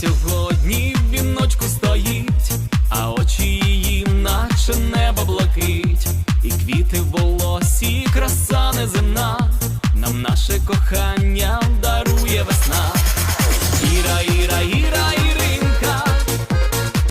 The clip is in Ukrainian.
сьогодні віночку стоїть, а очі її, наче небо блакить, і квіти в волосі, краса неземна.